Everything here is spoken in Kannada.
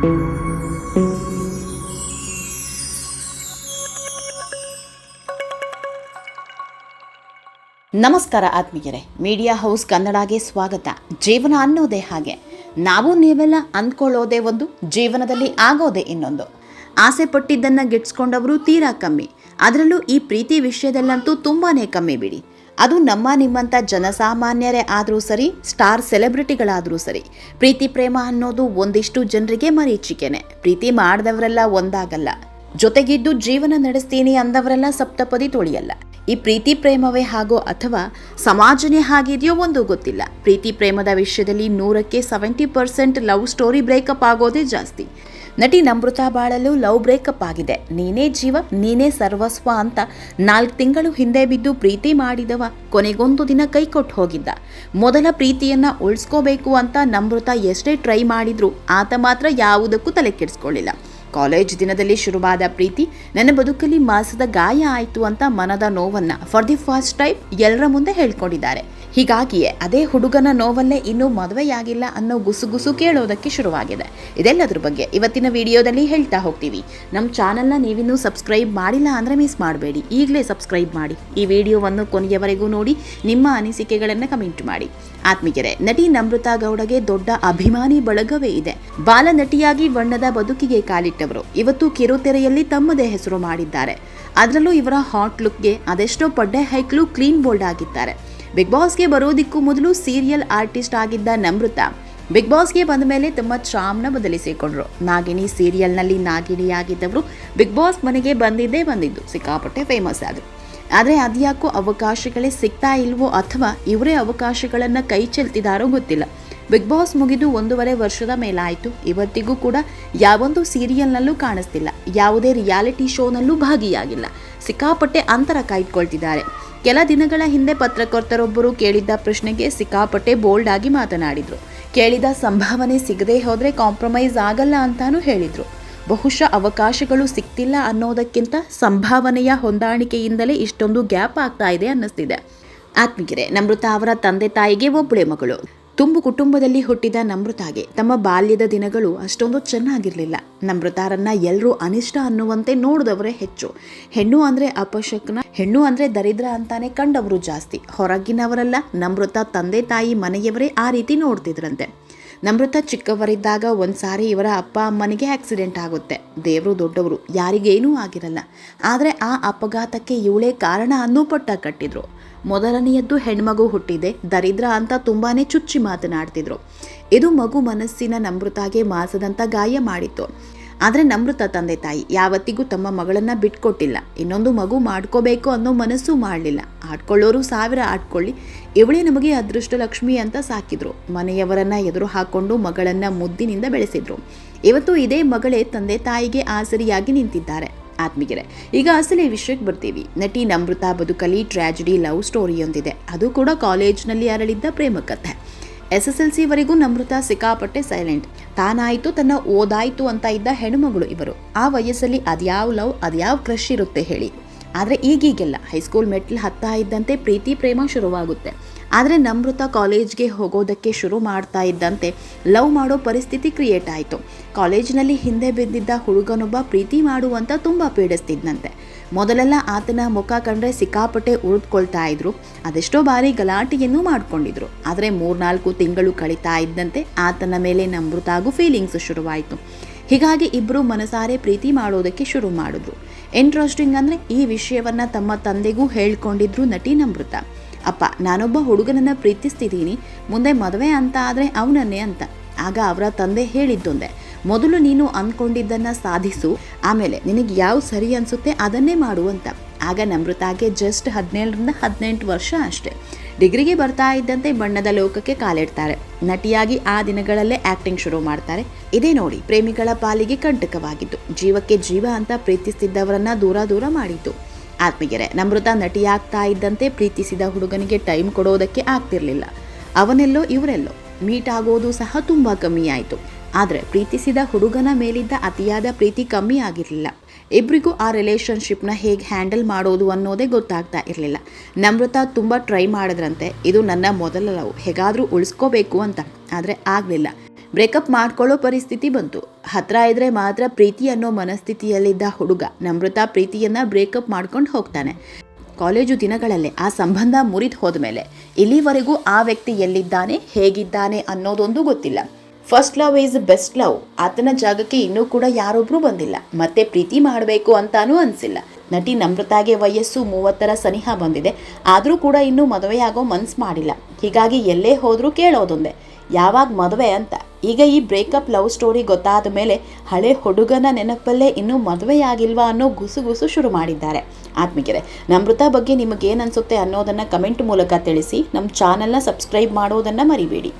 ನಮಸ್ಕಾರ ಆತ್ಮೀಯರೇ, ಮೀಡಿಯಾ ಹೌಸ್ ಕನ್ನಡಗೆ ಸ್ವಾಗತ. ಜೀವನ ಅನ್ನೋದೇ ಹಾಗೆ. ನಾವು ನೀವೆಲ್ಲ ಅಂದ್ಕೊಳ್ಳೋದೇ ಒಂದು, ಜೀವನದಲ್ಲಿ ಆಗೋದೇ ಇನ್ನೊಂದು. ಆಸೆ ಪಟ್ಟಿದ್ದನ್ನು ಗಿಟ್ಸ್ಕೊಂಡವರು ತೀರಾ ಕಮ್ಮಿ. ಅದರಲ್ಲೂ ಈ ಪ್ರೀತಿ ವಿಷಯದಲ್ಲಂತೂ ತುಂಬಾ ಕಮ್ಮಿ ಬಿಡಿ. ಅದು ನಮ್ಮ ನಿಮ್ಮಂಥ ಜನಸಾಮಾನ್ಯರೇ ಆದರೂ ಸರಿ, ಸ್ಟಾರ್ ಸೆಲೆಬ್ರಿಟಿಗಳಾದರೂ ಸರಿ. ಪ್ರೀತಿ ಪ್ರೇಮ ಅನ್ನೋದು ಒಂದಿಷ್ಟು ಜನರಿಗೆ ಮರೀಚಿಕೆನೆ. ಪ್ರೀತಿ ಮಾಡಿದವರೆಲ್ಲ ಒಂದಾಗಲ್ಲ. ಜೊತೆಗಿದ್ದು ಜೀವನ ನಡೆಸ್ತೀನಿ ಅಂದವರೆಲ್ಲ ಸಪ್ತಪದಿ ತೊಳೆಯಲ್ಲ. ಈ ಪ್ರೀತಿ ಪ್ರೇಮವೇ ಹಾಗೋ ಅಥವಾ ಸಮಾಜನೇ ಹಾಗಿದೆಯೋ ಒಂದು ಗೊತ್ತಿಲ್ಲ. ಪ್ರೀತಿ ಪ್ರೇಮದ ವಿಷಯದಲ್ಲಿ ನೂರಕ್ಕೆ seventy percent love story breakup ಆಗೋದೇ ಜಾಸ್ತಿ. ನಟಿ ನಮೃತಾ ಬಾಳಲು ಲವ್ ಬ್ರೇಕಪ್ ಆಗಿದೆ. ನೀನೇ ಜೀವ, ನೀನೇ ಸರ್ವಸ್ವ ಅಂತ ನಾಲ್ಕು ತಿಂಗಳು ಹಿಂದೆ ಬಿದ್ದು ಪ್ರೀತಿ ಮಾಡಿದವ ಕೊನೆಗೊಂದು ದಿನ ಕೈ ಕೊಟ್ಟು ಹೋಗಿದ್ದ. ಮೊದಲ ಪ್ರೀತಿಯನ್ನ ಉಳಿಸ್ಕೋಬೇಕು ಅಂತ ನಮೃತ ಎಷ್ಟೇ ಟ್ರೈ ಮಾಡಿದ್ರು ಆತ ಮಾತ್ರ ಯಾವುದಕ್ಕೂ ತಲೆ ಕೆಡಿಸ್ಕೊಳ್ಳಿಲ್ಲ. ಕಾಲೇಜ್ ದಿನದಲ್ಲಿ ಶುರುವಾದ ಪ್ರೀತಿ, ನನ್ನ ಬದುಕಲ್ಲಿ ಮಾಸದ ಗಾಯ ಆಯಿತು ಅಂತ ಮನದ ನೋವನ್ನ ಫಾರ್ ದಿ ಫಸ್ಟ್ ಟೈಮ್ ಎಲ್ಲರ ಮುಂದೆ ಹೇಳ್ಕೊಂಡಿದ್ದಾರೆ. ಹೀಗಾಗಿಯೇ ಅದೇ ಹುಡುಗನ ನೋವಲ್ಲೇ ಇನ್ನೂ ಮದುವೆಯಾಗಿಲ್ಲ ಅನ್ನೋ ಗುಸುಗುಸು ಕೇಳೋದಕ್ಕೆ ಶುರುವಾಗಿದೆ. ಇದೆಲ್ಲದ್ರ ಬಗ್ಗೆ ಇವತ್ತಿನ ವಿಡಿಯೋದಲ್ಲಿ ಹೇಳ್ತಾ ಹೋಗ್ತೀವಿ. ನಮ್ಮ ಚಾನಲ್ನ ನೀವಿನ್ನೂ ಸಬ್ಸ್ಕ್ರೈಬ್ ಮಾಡಿಲ್ಲ ಅಂದರೆ ಮಿಸ್ ಮಾಡಬೇಡಿ. ಈಗಲೇ ಸಬ್ಸ್ಕ್ರೈಬ್ ಮಾಡಿ. ಈ ವಿಡಿಯೋವನ್ನು ಕೊನೆಯವರೆಗೂ ನೋಡಿ, ನಿಮ್ಮ ಅನಿಸಿಕೆಗಳನ್ನು ಕಮೆಂಟ್ ಮಾಡಿ. ಆತ್ಮೀಯರೇ, ನಟಿ ನಮೃತಾ ಗೌಡಗೆ ದೊಡ್ಡ ಅಭಿಮಾನಿ ಬಳಗವೇ ಇದೆ. ಬಾಲ ನಟಿಯಾಗಿ ಬಣ್ಣದ ಬದುಕಿಗೆ ಕಾಲಿಟ್ಟವರು ಇವತ್ತು ಕಿರುತೆರೆಯಲ್ಲಿ ತಮ್ಮದೇ ಹೆಸರು ಮಾಡಿದ್ದಾರೆ. ಅದರಲ್ಲೂ ಇವರ ಹಾಟ್ ಲುಕ್ಗೆ ಅದೆಷ್ಟೋ ಪಡ್ಡೆ ಹೈಕ್ಲು ಕ್ಲೀನ್ ಬೋಲ್ಡ್ ಆಗಿದ್ದಾರೆ. ಬಿಗ್ ಬಾಸ್ಗೆ ಬರೋದಿಕ್ಕೂ ಮೊದಲು ಸೀರಿಯಲ್ ಆರ್ಟಿಸ್ಟ್ ಆಗಿದ್ದ ನಮೃತ. ಬಿಗ್ ಬಾಸ್ಗೆ ಬಂದ ಮೇಲೆ ತಮ್ಮ ಚಾಮ್ನ ಬದಲಿಸಿಕೊಂಡ್ರು. ನಾಗಿನಿ ಸೀರಿಯಲ್ನಲ್ಲಿ ನಾಗಿನಿಯಾಗಿದ್ದವರು ಬಿಗ್ ಬಾಸ್ ಮನೆಗೆ ಬಂದಿದ್ದೇ ಬಂದಿದ್ದು. ಸಿಕ್ಕಾಪಟ್ಟೆ ಫೇಮಸ್ ಆದರು ಆದರೆ ಅದ್ಯಾಕೋ ಅವಕಾಶಗಳೇ ಸಿಗ್ತಾ ಇಲ್ವೋ ಅಥವಾ ಇವರೇ ಅವಕಾಶಗಳನ್ನು ಕೈ ಚೆಲ್ತಿದಾರೋ ಗೊತ್ತಿಲ್ಲ. ಬಿಗ್ ಬಾಸ್ ಮುಗಿದು ಒಂದೂವರೆ ವರ್ಷದ ಮೇಲಾಯಿತು. ಇವತ್ತಿಗೂ ಕೂಡ ಯಾವೊಂದು ಸೀರಿಯಲ್ನಲ್ಲೂ ಕಾಣಿಸ್ತಿಲ್ಲ. ಯಾವುದೇ ರಿಯಾಲಿಟಿ ಶೋನಲ್ಲೂ ಭಾಗಿಯಾಗಿಲ್ಲ. ಸಿಕ್ಕಾಪಟ್ಟೆ ಅಂತರ ಕಾಯ್ದುಕೊಳ್ತಿದ್ದಾರೆ. ಕೆಲ ದಿನಗಳ ಹಿಂದೆ ಪತ್ರಕರ್ತರೊಬ್ಬರು ಕೇಳಿದ್ದ ಪ್ರಶ್ನೆಗೆ ಸಿಕ್ಕಾಪಟ್ಟೆ ಬೋಲ್ಡ್ ಆಗಿ ಮಾತನಾಡಿದರು. ಕೇಳಿದ ಸಂಭಾವನೆ ಸಿಗದೆ ಹೋದರೆ ಕಾಂಪ್ರಮೈಸ್ ಆಗಲ್ಲ ಅಂತಾನೂ ಹೇಳಿದರು. ಬಹುಶಃ ಅವಕಾಶಗಳು ಸಿಗ್ತಿಲ್ಲ ಅನ್ನೋದಕ್ಕಿಂತ ಸಂಭಾವನೆಯ ಹೊಂದಾಣಿಕೆಯಿಂದಲೇ ಇಷ್ಟೊಂದು ಗ್ಯಾಪ್ ಆಗ್ತಾ ಇದೆ ಅನ್ನಿಸ್ತಿದೆ. ಆತ್ಮಗಿರೆ ನಮೃತ ಅವರ ತಂದೆ ತಾಯಿಗೆ ಒಬ್ಬಳೆ ಮಗಳು. ತುಂಬು ಕುಟುಂಬದಲ್ಲಿ ಹುಟ್ಟಿದ ನಮೃತಾಗೆ ತಮ್ಮ ಬಾಲ್ಯದ ದಿನಗಳು ಅಷ್ಟೊಂದು ಚೆನ್ನಾಗಿರಲಿಲ್ಲ. ನಮೃತಾರನ್ನ ಎಲ್ಲರೂ ಅನಿಷ್ಟ ಅನ್ನುವಂತೆ ನೋಡಿದವರೇ ಹೆಚ್ಚು. ಹೆಣ್ಣು ಅಂದರೆ ಅಪಶಕ್ನ, ಹೆಣ್ಣು ಅಂದರೆ ದರಿದ್ರ ಅಂತಾನೆ ಕಂಡವರು ಜಾಸ್ತಿ. ಹೊರಗಿನವರೆಲ್ಲ, ನಮೃತ ತಂದೆ ತಾಯಿ ಮನೆಯವರೇ ಆ ರೀತಿ ನೋಡ್ತಿದ್ರಂತೆ. ನಮೃತ ಚಿಕ್ಕವರಿದ್ದಾಗ ಒಂದ್ಸಾರಿ ಇವರ ಅಪ್ಪ ಅಮ್ಮನಿಗೆ ಆಕ್ಸಿಡೆಂಟ್ ಆಗುತ್ತೆ. ದೇವರು ದೊಡ್ಡವರು, ಯಾರಿಗೇನೂ ಆಗಿರಲ್ಲ. ಆದರೆ ಆ ಅಪಘಾತಕ್ಕೆ ಇವಳೇ ಕಾರಣ ಅನ್ನೂ ಪಟ್ಟ ಕಟ್ಟಿದ್ರು. ಮೊದಲನೆಯದ್ದು ಹೆಣ್ಮಗು ಹುಟ್ಟಿದೆ. ದರಿದ್ರ ಅಂತ ತುಂಬಾ ಚುಚ್ಚಿ ಮಾತನಾಡ್ತಿದ್ರು. ಇದು ಮಗು ಮನಸ್ಸಿನ ನಮೃತಾಗೆ ಮಾಸದಂತ ಗಾಯ ಮಾಡಿತ್ತು. ಆದರೆ ನಮೃತ ತಂದೆ ತಾಯಿ ಯಾವತ್ತಿಗೂ ತಮ್ಮ ಮಗಳನ್ನು ಬಿಟ್ಕೊಟ್ಟಿಲ್ಲ. ಇನ್ನೊಂದು ಮಗು ಮಾಡ್ಕೋಬೇಕು ಅನ್ನೋ ಮನಸ್ಸು ಮಾಡಲಿಲ್ಲ. ಆಡ್ಕೊಳ್ಳೋರು ಸಾವಿರ ಆಡ್ಕೊಳ್ಳಿ. ಇವಳೇ ನಮಗೆ ಅದೃಷ್ಟ ಲಕ್ಷ್ಮಿ ಅಂತ ಸಾಕಿದ್ರು. ಮನೆಯವರನ್ನು ಎದುರು ಹಾಕೊಂಡು ಮಗಳನ್ನು ಮುದ್ದಿನಿಂದ ಬೆಳೆಸಿದ್ರು. ಇವತ್ತು ಇದೇ ಮಗಳೇ ತಂದೆ ತಾಯಿಗೆ ಆಸರಿಯಾಗಿ ನಿಂತಿದ್ದಾರೆ. ಆತ್ಮೀಯರೇ, ಈಗ ಅಸಲಿ ವಿಷಯಕ್ಕೆ ಬರ್ತೀವಿ. ನಟಿ ನಮೃತ ಬದುಕಲಿ ಟ್ರ್ಯಾಜಿಡಿ ಲವ್ ಸ್ಟೋರಿಯೊಂದಿದೆ. ಅದು ಕೂಡ ಕಾಲೇಜ್ನಲ್ಲಿ ಅರಳಿದ್ದ ಪ್ರೇಮ ಕಥೆ ಎಸ್ ಎಸ್ ಎಲ್ ಸಿವರೆಗೂ ನಮೃತ ಸಿಕ್ಕಾಪಟ್ಟೆ ಸೈಲೆಂಟ್. ತಾನಾಯಿತು, ತನ್ನ ಓದಾಯಿತು ಅಂತ ಇದ್ದ ಹೆಣ್ಣುಮಗಳು ಇವರು. ಆ ವಯಸ್ಸಲ್ಲಿ ಅದ್ಯಾವ ಲವ್, ಅದ್ಯಾವ ಕ್ರಶ್ ಇರುತ್ತೆ ಹೇಳಿ. ಆದರೆ ಈಗೀಗೆಲ್ಲ. ಹೈಸ್ಕೂಲ್ ಮೆಟ್ಲು ಹತ್ತಾ ಇದ್ದಂತೆ ಪ್ರೀತಿ, ಪ್ರೇಮ ಶುರುವಾಗುತ್ತೆ. ಆದರೆ ನಮೃತ ಕಾಲೇಜ್ಗೆ ಹೋಗೋದಕ್ಕೆ ಶುರು ಮಾಡ್ತಾ ಇದ್ದಂತೆ ಲವ್ ಮಾಡೋ ಪರಿಸ್ಥಿತಿ ಕ್ರಿಯೇಟ್ ಆಯಿತು. ಕಾಲೇಜ್ನಲ್ಲಿ ಹಿಂದೆ ಬಿದ್ದಿದ್ದ ಹುಡುಗನೊಬ್ಬ ಪ್ರೀತಿ ಮಾಡುವಂತ ತುಂಬ ಪೀಡಿಸ್ತಿದ್ದಂತೆ ಮೊದಲೆಲ್ಲ ಆತನ ಮುಖ ಕಂಡ್ರೆ ಸಿಕ್ಕಾಪಟ್ಟೆ ಉಳಿದುಕೊಳ್ತಾ ಇದ್ರು. ಅದೆಷ್ಟೋ ಬಾರಿ ಗಲಾಟೆಯನ್ನು ಮಾಡಿಕೊಂಡಿದ್ರು. ಆದರೆ ಮೂರ್ನಾಲ್ಕು ತಿಂಗಳು ಕಳೀತಾ ಇದ್ದಂತೆ ಆತನ ಮೇಲೆ ನಮೃತಾಗೂ ಫೀಲಿಂಗ್ಸ್ ಶುರುವಾಯಿತು. ಹೀಗಾಗಿ ಇಬ್ಬರು ಮನಸಾರೆ ಪ್ರೀತಿ ಮಾಡೋದಕ್ಕೆ ಶುರು ಮಾಡಿದ್ರು. ಇಂಟ್ರೆಸ್ಟಿಂಗ್ ಅಂದರೆ ಈ ವಿಷಯವನ್ನ ತಮ್ಮ ತಂದೆಗೂ ಹೇಳ್ಕೊಂಡಿದ್ರು ನಟಿ ನಮೃತ. ಅಪ್ಪ, ನಾನೊಬ್ಬ ಹುಡುಗನನ್ನ ಪ್ರೀತಿಸ್ತಿದ್ದೀನಿ. ಮುಂದೆ ಮದುವೆ ಅಂತ ಆದರೆ ಅವನನ್ನೇ ಅಂತ. ಆಗ ಅವರ ತಂದೆ ಹೇಳಿದ್ದೊಂದೆ. ಮೊದಲು ನೀನು ಅಂದ್ಕೊಂಡಿದ್ದನ್ನು ಸಾಧಿಸು. ಆಮೇಲೆ ನಿನಗೆ ಯಾವ ಸರಿ ಅನಿಸುತ್ತೆ ಅದನ್ನೇ ಮಾಡು ಅಂತ. ಆಗ ನಮೃತಾಗೆ ಜಸ್ಟ್ ಹದಿನೇಳರಿಂದ ಹದಿನೆಂಟು ವರ್ಷ ಅಷ್ಟೇ. ಡಿಗ್ರಿಗೆ ಬರ್ತಾ ಇದ್ದಂತೆ ಬಣ್ಣದ ಲೋಕಕ್ಕೆ ಕಾಲಿಡ್ತಾರೆ. ನಟಿಯಾಗಿ ಆ ದಿನಗಳಲ್ಲೇ ಆಕ್ಟಿಂಗ್ ಶುರು ಮಾಡ್ತಾರೆ. ಇದೇ ನೋಡಿ, ಪ್ರೇಮಿಗಳ ಪಾಲಿಗೆ ಕಂಟಕವಾಗಿತ್ತು ಜೀವಕ್ಕೆ ಜೀವ ಅಂತ ಪ್ರೀತಿಸ್ತಿದ್ದವರನ್ನ ದೂರ ದೂರ ಮಾಡಿತು ಆತ್ಮೀಯರೆ, ನಮೃತ ನಟಿಯಾಗ್ತಾ ಇದ್ದಂತೆ ಪ್ರೀತಿಸಿದ ಹುಡುಗನಿಗೆ ಟೈಮ್ ಕೊಡೋದಕ್ಕೆ ಆಗ್ತಿರ್ಲಿಲ್ಲ. ಅವನೆಲ್ಲೋ ಇವರೆಲ್ಲೋ ಮೀಟ್ ಆಗೋದು ಸಹ ತುಂಬ ಕಮ್ಮಿ ಆಯಿತು. ಆದರೆ ಪ್ರೀತಿಸಿದ ಹುಡುಗನ ಮೇಲಿದ್ದ ಅತಿಯಾದ ಪ್ರೀತಿ ಕಮ್ಮಿ ಆಗಿರಲಿಲ್ಲ. ಇಬ್ಬರಿಗೂ ಆ ರಿಲೇಷನ್ಶಿಪ್ನ ಹೇಗೆ ಹ್ಯಾಂಡಲ್ ಮಾಡೋದು ಅನ್ನೋದೇ ಗೊತ್ತಾಗ್ತಾ ಇರಲಿಲ್ಲ. ನಮ್ರತ ತುಂಬ ಟ್ರೈ ಮಾಡಿದ್ರಂತೆ, ಇದು ನನ್ನ ಮೊದಲ ಲವ್ ಹೇಗಾದರೂ ಉಳಿಸ್ಕೋಬೇಕು ಅಂತ. ಆದರೆ ಆಗಲಿಲ್ಲ. ಬ್ರೇಕಪ್ ಮಾಡ್ಕೊಳ್ಳೋ ಪರಿಸ್ಥಿತಿ ಬಂತು. ಹತ್ರ ಇದ್ರೆ ಮಾತ್ರ ಪ್ರೀತಿ ಅನ್ನೋ ಮನಸ್ಥಿತಿಯಲ್ಲಿದ್ದ ಹುಡುಗ ನಮೃತ ಪ್ರೀತಿಯನ್ನ ಬ್ರೇಕಪ್ ಮಾಡ್ಕೊಂಡು ಹೋಗ್ತಾನೆ. ಕಾಲೇಜು ದಿನಗಳಲ್ಲೇ ಆ ಸಂಬಂಧ ಮುರಿದು ಹೋದ್ಮೇಲೆ ಇಲ್ಲಿವರೆಗೂ ಆ ವ್ಯಕ್ತಿ ಎಲ್ಲಿದ್ದಾನೆ, ಹೇಗಿದ್ದಾನೆ ಅನ್ನೋದೊಂದು ಗೊತ್ತಿಲ್ಲ. First love is best love ಆತನ ಜಾಗಕ್ಕೆ ಇನ್ನೂ ಕೂಡ ಯಾರೊಬ್ರು ಬಂದಿಲ್ಲ. ಮತ್ತೆ ಪ್ರೀತಿ ಮಾಡಬೇಕು ಅಂತಾನೂ ಅನಿಸಿಲ್ಲ. ನಟಿ ನಮ್ರತಾಗೆ ವಯಸ್ಸು ಮೂವತ್ತರ ಸನಿಹ ಬಂದಿದೆ. ಆದರೂ ಕೂಡ ಇನ್ನೂ ಮದುವೆಯಾಗೋ ಮನ್ಸು ಮಾಡಿಲ್ಲ. ಹೀಗಾಗಿ ಎಲ್ಲೇ ಹೋದರೂ ಕೇಳೋದೊಂದೇ. ಯಾವಾಗ ಮದುವೆ ಅಂತ. ಈಗ ಈ ಬ್ರೇಕಪ್ ಲವ್ ಸ್ಟೋರಿ ಗೊತ್ತಾದ ಮೇಲೆ ಹಳೆ ಹುಡುಗನ ನೆನಪಲ್ಲೇ ಇನ್ನೂ ಮದುವೆಯಾಗಿಲ್ವಾ ಅನ್ನೋ ಗುಸುಗುಸು ಶುರು ಮಾಡಿದ್ದಾರೆ. ಆತ್ಮಿಕರೆ ನಮೃತ ಬಗ್ಗೆ ನಿಮಗೇನು ಅನಿಸುತ್ತೆ ಅನ್ನೋದನ್ನು ಕಮೆಂಟ್ ಮೂಲಕ ತಿಳಿಸಿ. ನಮ್ಮ ಚಾನಲ್ನ ಸಬ್ಸ್ಕ್ರೈಬ್ ಮಾಡೋದನ್ನು ಮರಿಬೇಡಿ.